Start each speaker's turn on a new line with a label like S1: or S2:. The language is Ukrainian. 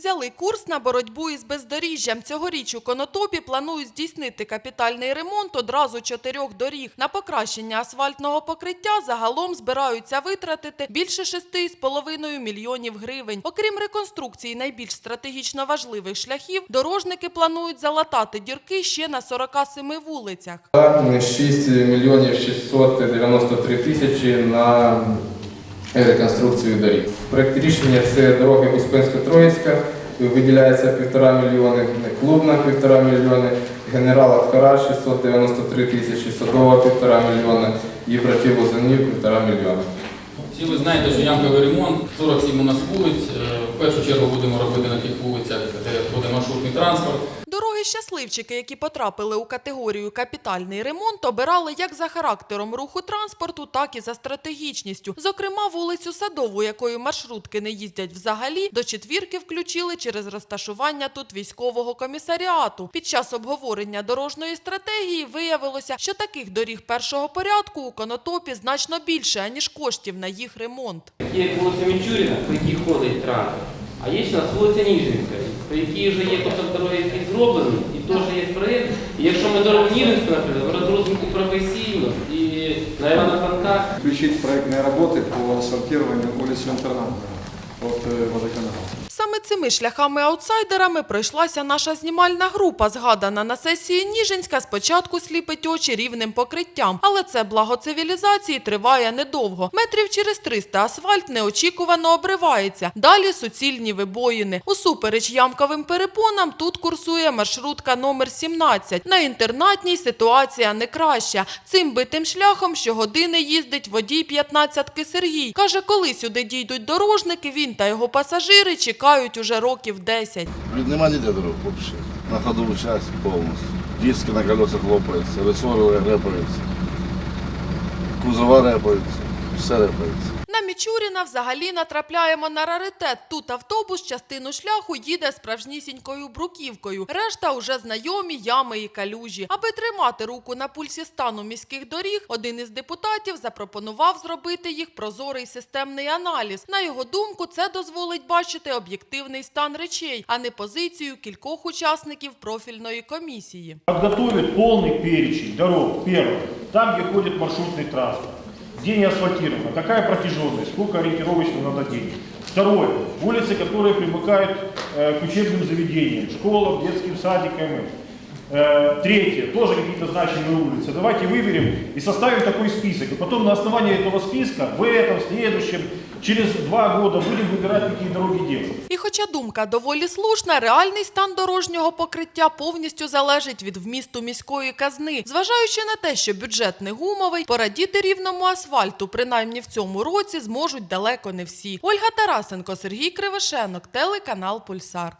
S1: взяли курс на боротьбу із бездоріжжям. Цьогоріч у Конотопі планують здійснити капітальний ремонт одразу чотирьох доріг. На покращення асфальтного покриття загалом збираються витратити більше 6,5 мільйонів гривень. Окрім реконструкції найбільш стратегічно важливих шляхів, дорожники планують залатати дірки ще на 47 вулицях.
S2: 6 мільйонів 693 тисячі на реконструкцію доріг. В проєкті рішення це дороги Успенсько-Троїцька, виділяється 1,5 мільйони, Клубна 1,5 мільйони, генерала Ткара 693 тисячі, Садова 1,5 мільйона і братів Лозанів 1,5 мільйона.
S3: Всі ви знаєте, що ямковий ремонт, 47 у нас вулиць. Е, В першу чергу будемо робити на тих вулицях, де ходить маршрутний транспорт.
S1: Дороги щасливчики, які потрапили у категорію капітальний ремонт, обирали як за характером руху транспорту, так і за стратегічністю. Зокрема, вулицю Садову, якою маршрутки не їздять взагалі, до четвірки включили через розташування тут військового комісаріату. Під час обговорення дорожньої стратегії виявилося, що таких доріг першого порядку у Конотопі значно більше, аніж коштів на їх ремонт.
S4: Є вулиця Мічуріна, по якій ходить транспорт, а є ще у нас вулиця Ніжинська, по якій вже є кусок дороги, який зроблений, і теж є проєкт. І якщо ми дорогу Ніжинську, наприклад, розгрузимо професійно і на Івана Франка,
S5: включить проектные работы по асфальтированию улицы Интернат от э, водоканала.
S1: Саме цими шляхами-аутсайдерами пройшлася наша знімальна група, згадана на сесії Ніжинська. Спочатку сліпить очі рівним покриттям, але це благо цивілізації триває недовго. Метрів через 300 асфальт неочікувано обривається. Далі суцільні вибоїни. Усупереч ямковим перепонам тут курсує маршрутка номер 17. На інтернатній ситуація не краща. Цим битим шляхом щогодини їздить водій 15-ки Сергій. Каже, коли сюди дійдуть дорожники, він та його пасажири чекають уже років 10.
S6: Нема ніде дорог взагалі. На ходову часть повністю. Диски на колесах лопаються, ресори репаються, кузова репаються, все репается.
S1: На Мічуріна взагалі натрапляємо на раритет. Тут автобус частину шляху їде справжнісінькою бруківкою. Решта уже знайомі ями і калюжі. Аби тримати руку на пульсі стану міських доріг, один із депутатів запропонував зробити їх прозорий системний аналіз. На його думку, це дозволить бачити об'єктивний стан речей, а не позицію кількох учасників профільної комісії.
S7: Подготовить полный перечень дорог, первое, там, где ходит маршрутный транспорт, где не асфальтировано, какая протяженность, сколько ориентировочно надо денег. Второе, улицы, которые примыкают э, к учебным заведениям, школам, детским садикам. Э, третье, тоже какие-то значимые улицы. Давайте выберем и составим такой список. И потом на основании этого списка в этом, следующем, через два года будем выбирать, какие дороги делать.
S1: І хоча думка доволі слушна, реальний стан дорожнього покриття повністю залежить від вмісту міської казни. Зважаючи на те, що бюджет не гумовий, порадіти рівному асфальту, принаймні в цьому році, зможуть далеко не всі. Ольга Тарасенко, Сергій Кривошенок, телеканал Пульсар.